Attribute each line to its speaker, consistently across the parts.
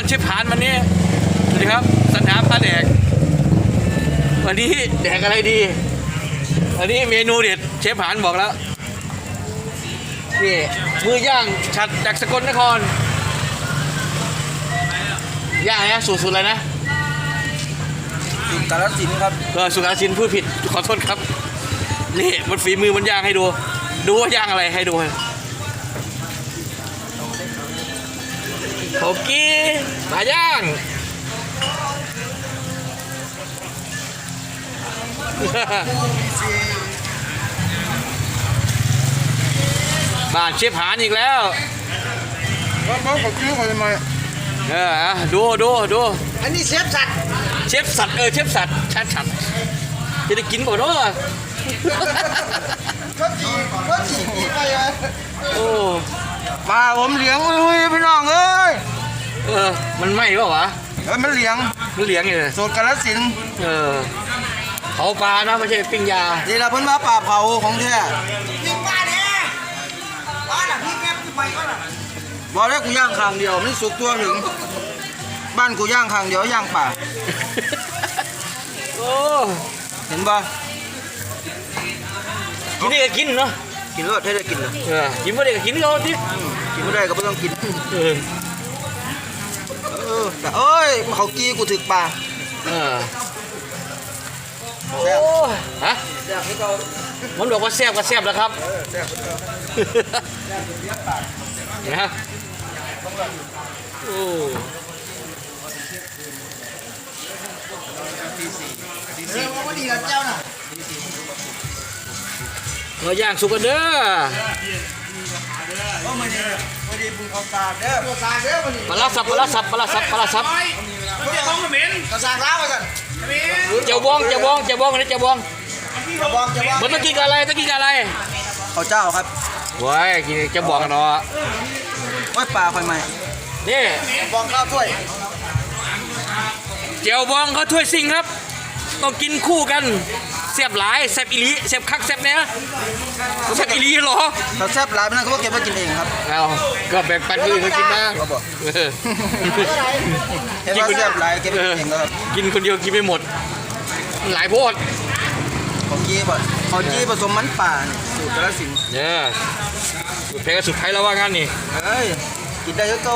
Speaker 1: านเชฟผานวันนี้สวัสดีครับสัญหาพาแดก วันนี้แดกอะไรดี วันนี้เมนูเด็ดเชฟผานบอกแล้วนี่มือย่างฉัดจากสกลนครย่างอะไรนะสูตรสุดเลยนะ
Speaker 2: กาลสินครับ
Speaker 1: เออสุขาชินพูดผิดขอโทษครับนี่มันฝีมือมันย่างให้ดู ดูว่าย่างอะไรให้ดู โอกี้มาย่างบ้านเชฟหานอีกแล้ว
Speaker 2: บ้านบ้านเขาคิ้วเขาทำไม
Speaker 1: เอออะดูดูดู
Speaker 2: อันนี้เชฟสัตว์
Speaker 1: เชฟสัตว์เออเชฟสัตว์ชัดชัดจะได้กินเปล่าเนาะ
Speaker 2: เขาจีเขาจีไปเลย
Speaker 1: โอ้
Speaker 2: มาผมเลี้ยงอุ้ยพี่น้องเอ้ย
Speaker 1: เออ มันไหม้เปล่าวะ
Speaker 2: เอ้ยมันเลี้ยง
Speaker 1: มันเหลียงอยู่เลย
Speaker 2: สูตรกาลสินธุ์
Speaker 1: เออเผาปลานะไม่ใช่ปิ้งยา
Speaker 2: นี่ละเพิ่นมาป่าเผาของแท้
Speaker 3: ยิงบ้านเนี่ยบ้านอะพี่แกมันจะไปก็ล่ะ
Speaker 2: บอกแล้วกูย่างคางเดียวมันสุกตัวถึง บ้านกูย่างคางเดียวย่างป่า
Speaker 1: โอ้
Speaker 2: เห็นป่ะ
Speaker 1: กินได้ก็กินเนาะ
Speaker 2: กินรสให้ได้กินเลย
Speaker 1: เออกินไม่ได้ก็กินเขาที่
Speaker 2: กินไม่ได้ก็ไม่ต้องกิน
Speaker 1: เออ
Speaker 2: เออแต่เอ้ยเขากี้กูถึกป่า
Speaker 1: เออ
Speaker 2: แซ่บ
Speaker 1: โอ้ฮะ
Speaker 2: แซ่บที่เขา
Speaker 1: มันบอกว่าแซ่บก็แซ่บแล้วครับ
Speaker 2: เออแซ่บที่เขา
Speaker 1: นะโอ้
Speaker 3: เออว่าดีละเจ้าน่ะ
Speaker 1: เราย่างสุกกันเด้อ
Speaker 2: โอ้มาดีมาดีปุงเขาตาเด้อ
Speaker 3: ตัวสาเด้อมันนี่
Speaker 1: ปลาสับปลาร้าสับปลาร้าสับปลาร้าสับ
Speaker 3: เขาจะต้องเหม็นกระสากล้าวกัน
Speaker 1: เจ้าบองเจ้าบองเจ้าบองอันนี้เจ้าบองเจะ
Speaker 3: บอกจะบอก
Speaker 1: มันต้องกินกับอะไรต้องกินกับอะไร
Speaker 2: เขาเจ้าครับ
Speaker 1: เว้ยกินเจ้าบองกันเนาะ
Speaker 2: โอ้ยปลาไฟไหม้
Speaker 1: นี่
Speaker 3: บอกข้าวถ้วย
Speaker 1: เจ้าบองเขาถ้วยซิงครับ ต้องกินคู่กันเสียบหลายแซ่บอีหลีแซ่บคักแซ่บเนี้ยแซ่บอีหลีเหรอ
Speaker 2: เขาแซ่บหลายไปนั่นเขาก็เก็บไว้กินเองครับ
Speaker 1: เอาก็แบ่งปันคนอื่นเขากินบ้าง
Speaker 2: เขาบอก
Speaker 1: เออ
Speaker 2: เห็นว่าแซ่บหลายเก็บไว้
Speaker 1: เอ
Speaker 2: กิ
Speaker 1: อน
Speaker 2: เองครับ
Speaker 1: กินคนเดียวกินไม่หมด หลายโพด
Speaker 2: เขากี้บ่เขากี้ผสมมันป่านี่สูตรกาลสินธุ์
Speaker 1: เนี่ยเพลงสุดท้ายแล้วว่างั้นนี่
Speaker 2: เอ้ยกินได้เยอะโต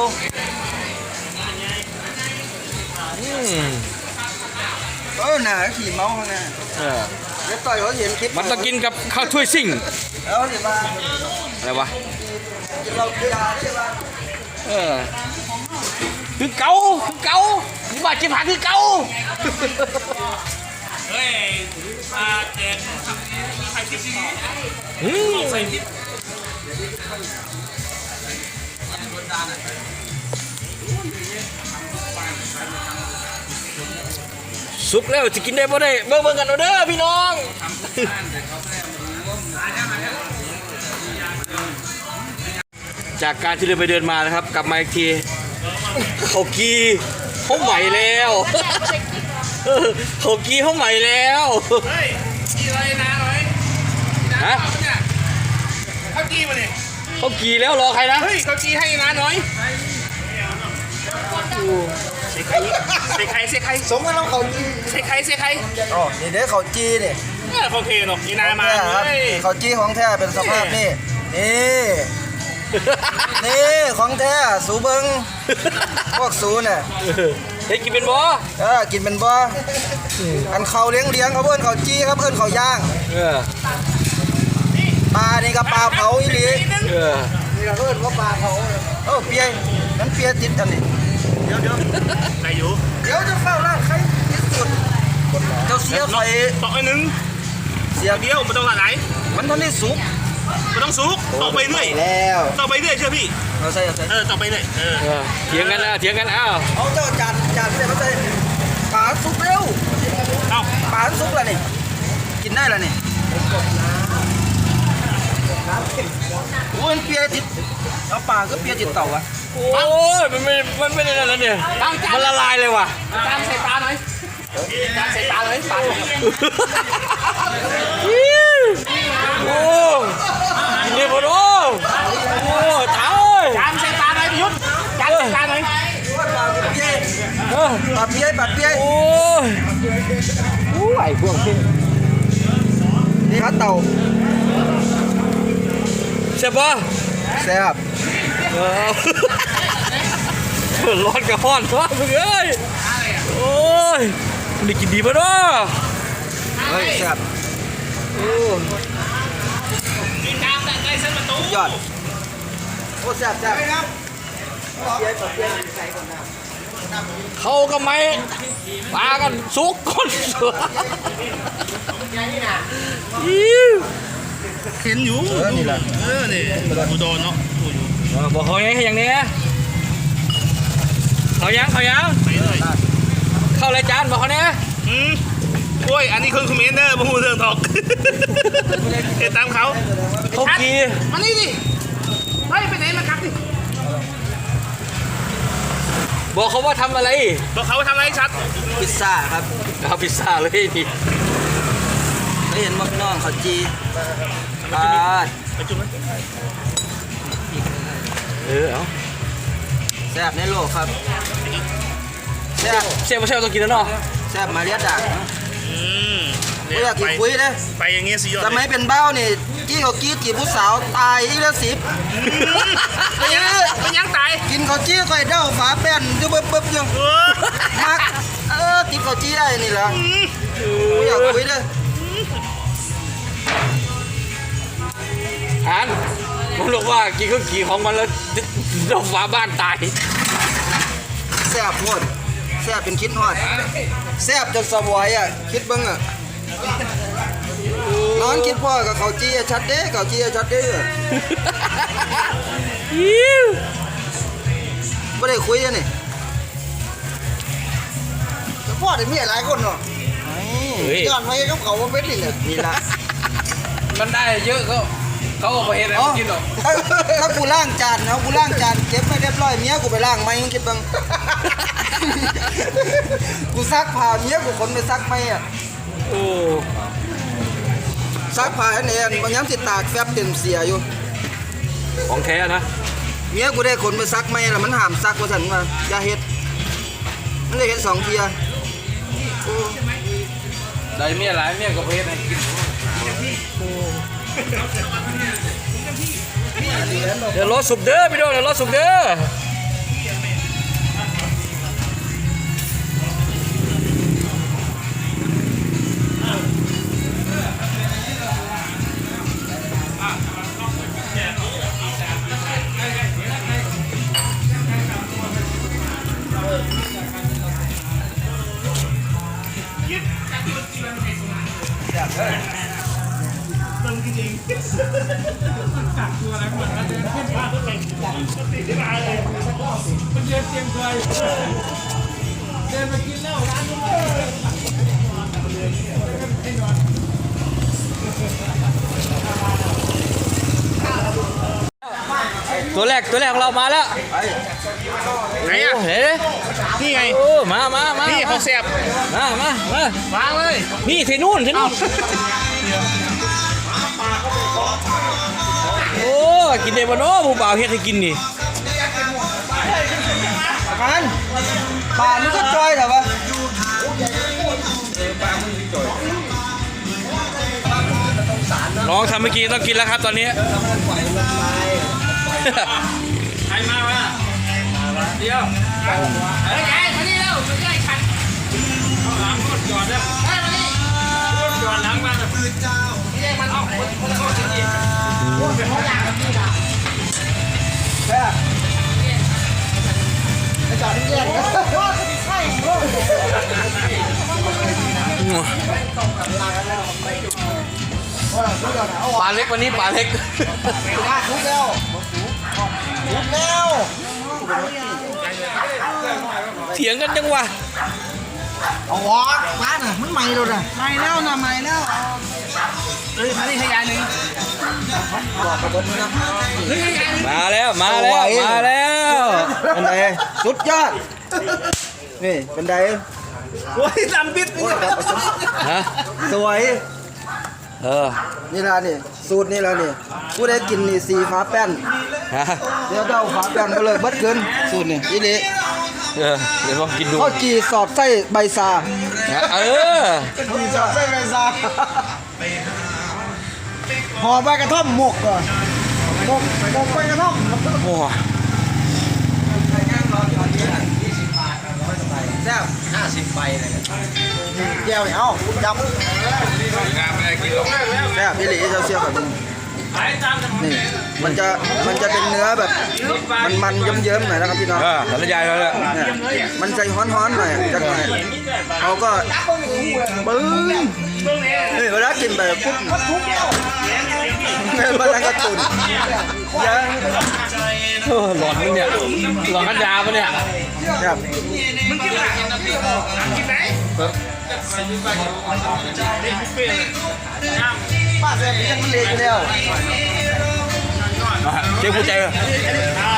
Speaker 1: อืม
Speaker 2: เออหนาขี่เมาข้างหน้า
Speaker 1: เออ
Speaker 2: เดี๋ยวต่อยเขาเห็นคลิป
Speaker 1: มันต้องกินกับข้าวถ้วยซิ่ง
Speaker 2: แล้วเดี๋ยวมา
Speaker 1: อะไรวะ
Speaker 2: กินเราเบียร์ใช่ไหม
Speaker 1: เออคือเก่าคือเก่านี่บาดเจ็บหาคือเก่า
Speaker 4: เฮ้ยมาแจกใครทิปนี้
Speaker 1: อืม
Speaker 4: ใส่ทิป
Speaker 1: สุกแล้วจะกินได้บ่ได้เบิ่งเบิ่งกันเอาเด้อพี่น้องจากการที่เราไปเดินมานะครับ กลับมาอีกทีเขากีเขาใหม่แล้วเออเขากีเขาใหม่แล้ว
Speaker 4: เฮ้ยกี่อะไรนะหน่อย
Speaker 1: ฮะ
Speaker 4: เนี่ยเขาจีมาเนี่ย
Speaker 1: เขากีแล้วรอใครนะ
Speaker 4: เฮ้ยเขาจีให้นะหน่อย เสกใครเสกใครเสกใคร
Speaker 2: สมกับเราเขาจี
Speaker 4: เสกใครเสกใคร
Speaker 2: อ๋อนี่เด้เขาจีเนี่ย
Speaker 4: เนี่ยโอเคเนาะกีนามา
Speaker 2: แท้ครับ
Speaker 4: เฮ้ย
Speaker 2: เขาจีของแท้เป็นสภาพนี่นี่นี่ของแท้สูเบิงพวกสูเนี่ย
Speaker 1: เฮ้ยกินเป็นบ่
Speaker 2: เออกินเป็นบ่อันเขาเลี้ยงเลี้ยงเขาเพิ่นเขาจี้ครับเพิ่นเขาย่าง
Speaker 1: เออ
Speaker 2: ปลานี่ก็ปลาเผาอีหลี
Speaker 1: เออ
Speaker 2: นี่ก็เพิ่นว่าปลาเผาเออเปียนั้นเปียติดอันนี้เดี๋ยวเดี๋ยว
Speaker 4: ได้อยู่
Speaker 2: เดี๋ยวจะเฝ้าร้านใครติดสุดเจ้าเสียไฟ
Speaker 4: ตอกไอ้หนึ่ง
Speaker 2: เสีย
Speaker 4: เดียวไม่ต้องละไหน
Speaker 2: มันทันได้สุก
Speaker 4: ไม่ต้องซุกตอกไปเรื่อย
Speaker 2: แล้ว
Speaker 4: ตอกไปเรื่อยเชื่อพี่
Speaker 2: เอาใส่เอาใส่
Speaker 4: เออตอกไปเรื่อยเออ
Speaker 1: เออเถียงกันแล้วเถียงกันอ้าว
Speaker 2: เอาเจ้าจานจานใส่มาใส่ปลาสุกเร็ว
Speaker 4: เอ้า
Speaker 2: ปลาสุกแล้วนี่กินได้แล้วนี่ โอ้ยมันเปียติดเอาปลาก็เปียติดเต่าอะ
Speaker 1: โอ้ยมันไม่มันไม่ได้นั่นแล้วเนี่ยมันละลายเลยว่ะ
Speaker 4: จานใส่ปลาหน่อยจานใส่ปลาเลยปลา
Speaker 1: โอ้กินได้บ่โอ้โอ้ตาย
Speaker 4: จานใส่ปลาหน่อยพี่ยุทธจานใส่ปลาหน่อย
Speaker 2: ว่าปลาก็เปียปัดเปี้ยปัดเปี้ย
Speaker 1: โอ้ยโอ้ยไอ้พวกพี่
Speaker 2: นี่ครับเต่า
Speaker 1: ใช่ปะ
Speaker 2: แซ่บ
Speaker 1: เออร้อนกับร้อนวะมึงเอ้ยโอ้ยมันได้กินดีปะเนาะ
Speaker 2: เฮ้ยแซ่บ
Speaker 1: โอ้
Speaker 4: มีกามแต่ใกล้เส้นประตู
Speaker 2: ยอดโอ้แซ่บแซ่บครับ
Speaker 1: เขาก็ไม่ปากันสุกคนเสืออิ๊ว
Speaker 4: เห็นอยู่
Speaker 2: เออนี่แหละ
Speaker 4: เออนี่กูโดนเนาะกูอยู่
Speaker 1: เออบอกเขาอย่างนี้อย่างนี้เขายังเขายัง
Speaker 4: ไปเลย
Speaker 1: เข้ารายจานบอกเขาเนี้ย
Speaker 4: อืมโอ้ยอันนี้คนคอมเมนต์เนอร์มาพูดเรื่องทอกเห็นตามเขา
Speaker 1: เขากี
Speaker 4: มานี่ดิไปไปไหนมาครับดิ
Speaker 1: บอกเขาว่าทำอะไร
Speaker 4: บอกเขาว่าทำอะไรให้ชัด
Speaker 2: พิซซ่าครับ
Speaker 1: เอาพิซซ่าเลยนี่
Speaker 2: ได้เห็นมักน้องเขาจี ปาด
Speaker 4: ไปจุ่มนะ
Speaker 1: เออเอา
Speaker 2: แซ่บในโลกครับแซ่บ
Speaker 1: เชฟไม่ใช่ต้องกินแล้วเนาะ
Speaker 2: แซ่บมาเรียดดัก
Speaker 4: อืม
Speaker 2: ไม่อยากกินคุยเลย
Speaker 4: ไปอย่างเงี้ยสิยอด
Speaker 2: สมัยเป็นเบ้านี่กี้เขากี้จีบผู้สาวตายอีกแล้วสิบ
Speaker 4: เป็นยังเป็นยังตาย
Speaker 2: กินเขาจี้ก่อยเด้าฝาแป้นอยู่เบิ่บๆอยู่
Speaker 4: เออ
Speaker 2: มักเออติดเขาจี้ได้นี่แหละไม่อยากคุยเลย
Speaker 1: อ่านผมบอกว่ากินข้าวกี่ของมันแล้วโดนฟ้าบ้านตาย
Speaker 2: แซ่บโพดแซ่บเป็นคิดฮอดแซ่บจนสวอยอะคิดเบิ่งอะนอนคิดพ่อกับเขาจี้อะชัดเด้เขาจี้อะชัดเด้อ
Speaker 1: อิ๊ว
Speaker 2: ไม่ได้คุยอะนี่แต่พ่อได้มีหลายคนเนาะ
Speaker 1: เฮ้ย
Speaker 2: ย้อนไว้กับเขาว่าเป็นนี่แหละนี่ละ
Speaker 1: มันได้เยอะก็ เขาเอาไปเห็นอะไร
Speaker 2: อ๋อ
Speaker 1: กินหรอก
Speaker 2: ถ้าถ้ากูล้างจานเอากูล้างจานเก็บไว้เรียบร้อยเมียกูไปล้างไหมมึงคิดบ้าง กูซักผ้าเมียกูคนไปซักไหมอะ
Speaker 1: โอ้
Speaker 2: ซักผ้าอันนี้บางย้ำสิตากแฟบเต็มเสียอยู่
Speaker 1: ของแท้นะ
Speaker 2: เมียกูได้ขนไปซักไหมแล้วมันห้ามซักว่าสันว่าอย่าเฮ็ด มันเลยเฮ็ดสองเทียโอ้
Speaker 1: ได้เมียหลายเมียก็ไปเห็นให้กิน เดี๋ยวรถสุกเด้อพี่น้องเดี๋ยวรถสุกเด้อ ตัวแรกตัวแรกของเรามาแล้ว
Speaker 4: ไหนอะ
Speaker 1: โเห็น
Speaker 4: นี่ไง
Speaker 1: โอ้มามามา
Speaker 4: นี่
Speaker 1: มา
Speaker 4: เขาเสียบ
Speaker 1: มามามา
Speaker 4: วางเลย
Speaker 1: นี่ที่นู่นที่นู่นโอ้กินได้บ่เนาะผู้บ่าวเฮ็ดให้กินนี่
Speaker 2: กันป่ามันก็จอยเหรอวะ
Speaker 1: น้องทำเมื่อกี้ต้องกินแล้วครับตอนนี้
Speaker 4: ใครมาวะเดี๋ยวเฮ้ยยายมานี่เร็วมาใกล้คันเอาหลังรถจอดเนี่ยเฮ้ยมานี่รถจอดหลังมันอะนี่ไงมันออกคนคนละคนจริงๆโอ้ยเป็นห้องยางแบบนี้นะ
Speaker 2: แซ่บไอ้ จอดนี่แย่ง
Speaker 1: ปลาเล็กวันนี้ปลาเล็ก
Speaker 2: ทุกแล้วทุกแล้ว
Speaker 1: เถียงกันจังวะ
Speaker 2: เอาวะร้านอะมันใหม่แล้วนะใหม่แล้วนะใหม่แล้ว
Speaker 4: เฮ้ยมานี่ให้ยายหนึ่ง
Speaker 2: บอกกระบนนะ
Speaker 4: เฮ้ยให้ยายหนึ่ง
Speaker 1: มาแล้วมาแล้วมาแล้ว
Speaker 2: บันไดสุดยอดนี่บันได
Speaker 4: โอ้ยลำบิดนี่
Speaker 1: ฮะ
Speaker 2: สวย
Speaker 1: เออ
Speaker 2: นี่ละนี่สูตรนี่ละนี่กูได้กินนี่สีฟ้าแป้น
Speaker 1: ฮะ
Speaker 2: เดี๋ยวเดาฟ้าแป้นก็เลยเบิดเกินสูตรนี่อีนี่
Speaker 1: เออเดี๋ยวลองกินดู
Speaker 2: ข้าวจีสอดไส้ใบซา
Speaker 1: นะเออ
Speaker 2: จีสอดไส้ใบซา ห่อใบกระท่อมหมกเหรอหมกหมกใบกระท่อม
Speaker 1: โอ้
Speaker 2: แซ่บห้าสิบใบเลยแก้วเนี่ยเอ้าจำ
Speaker 4: งานไม่ได้กินหรอก
Speaker 2: แซ่บพี่หลีเจ้าเชี่ยวแบบนี้
Speaker 4: ขายตามถนน
Speaker 2: นี่มันจะมันจะเป็นเนื้อแบบมันมันเยิ้มๆหน่อยนะครับพี่น้อง
Speaker 1: เออสารยายแล้วแหละ
Speaker 2: เนี่ยมันใจฮ้อนๆหน่อยจังหน่อยเขาก็ปึ้งเฮ้ยเวลากินแบบปุ๊บ เนี่ยมันกระตุนยัง
Speaker 1: เออหลอนมึงเนี่ยหลอนกันยาปะเนี่ย
Speaker 2: ครับป้าแซ่บยังมันเละอยู่แล้ว
Speaker 1: มาเจ๊ผู้ใจเลย
Speaker 4: อ่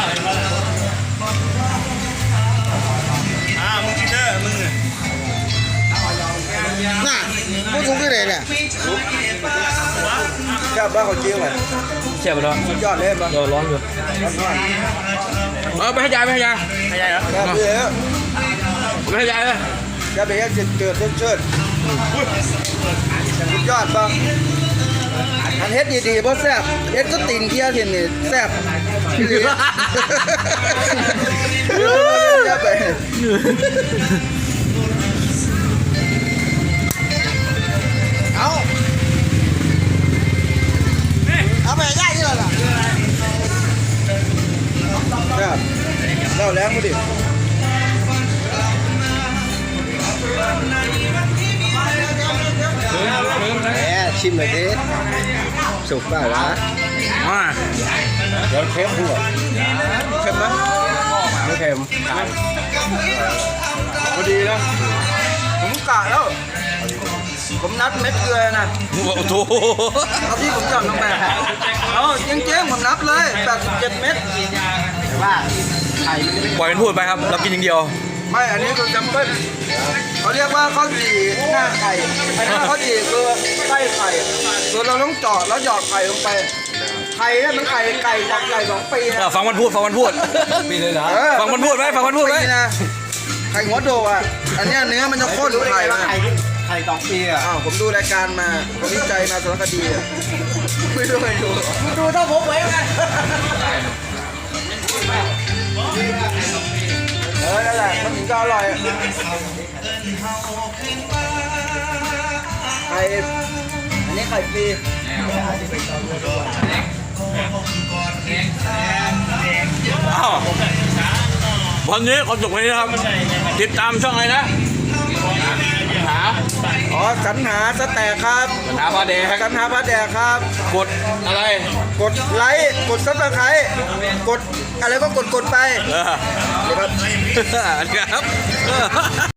Speaker 2: น่ะพูดถูกที่ไหนเนี่ยครับบ้าเขาจริงเลย
Speaker 1: เชี่ยไปแล้ว
Speaker 2: สุดยอดเลยบ้า
Speaker 1: เออร้อนอยู่
Speaker 2: ร้อน
Speaker 1: เออไปให้ยายไปให้ยาย
Speaker 4: ไม่ใช่เหรอ
Speaker 2: ๆครับพี่เอ๋
Speaker 1: ไปให้ยายเลย
Speaker 2: จะไปยังจิตเกิดเชิดสุดยอดบ้างอันเฮ็ดดีๆบ่แซ่บเฮ็ดก็ตีนเคี้ยวทีนี่แซ่บพี่หลีจะไป เอาเอาไปย่างนี่เหรอครับเล่าแล้วมึงดิแหมชิมหน่อยดิสุกเปล่าวะ
Speaker 1: มา
Speaker 2: เดี๋ยวเค็มหัวเค็มไหมไม่เค็มพอดีนะผมกะแล้ว ผมนัดเม็ดเกลือนะ
Speaker 1: โอ้โห
Speaker 2: เอาที่ผมจำลงไปเอาจริงๆผมนับเลย87เม็ดแต่ว่าไข่มันไม่
Speaker 1: ปล่อยมันพูดไปครับ เรากินอย่างเดียว
Speaker 2: ไม่ อันนี้คือจัมเปิลเขาเรียกว่าข้าวจี่หน้าไข่อันนี้ข้าวจี่คือไส้ไข่ส่วนเราต้องเจาะแล้วหยอดไข่ลงไป ไข่เนี่ยมันไข่ไก่จากไก่สองปี
Speaker 1: เอ
Speaker 2: นะ
Speaker 1: อฟังมันพูด ฟังมันพูด
Speaker 4: ปีเลยเหรอ
Speaker 2: เออ
Speaker 1: ฟังมันพูดไหมฟังมันพูดไหม
Speaker 2: ปีนะไข่หัวโดอะ อันเนี้ยเนื้อมันจะข้นไข่มา
Speaker 4: ไข่สองปีอะ
Speaker 2: อ้าวผมดูรายการมาผมวิจัยมาสารคดีอะไม่ดูไม่ดูดูเท่าผมไว้ไงเออนั่นแหละมันถึงจะอร่อยไข่อันนี้ไข่ฟรี
Speaker 1: อ้าววันนี้ขอจบวันนี้นะครับ ติดตามช่องอะไรนะหา
Speaker 2: อ๋อสรรหาสแต็กครับ
Speaker 1: หาพาแดก
Speaker 2: สรรหาพระแดกครับ
Speaker 1: กดอะไร
Speaker 2: กดไลค์กดซับสไครต์กดอะไรก็กดกดไป
Speaker 1: เออ
Speaker 2: เลยครับ
Speaker 1: อันนี้ครับ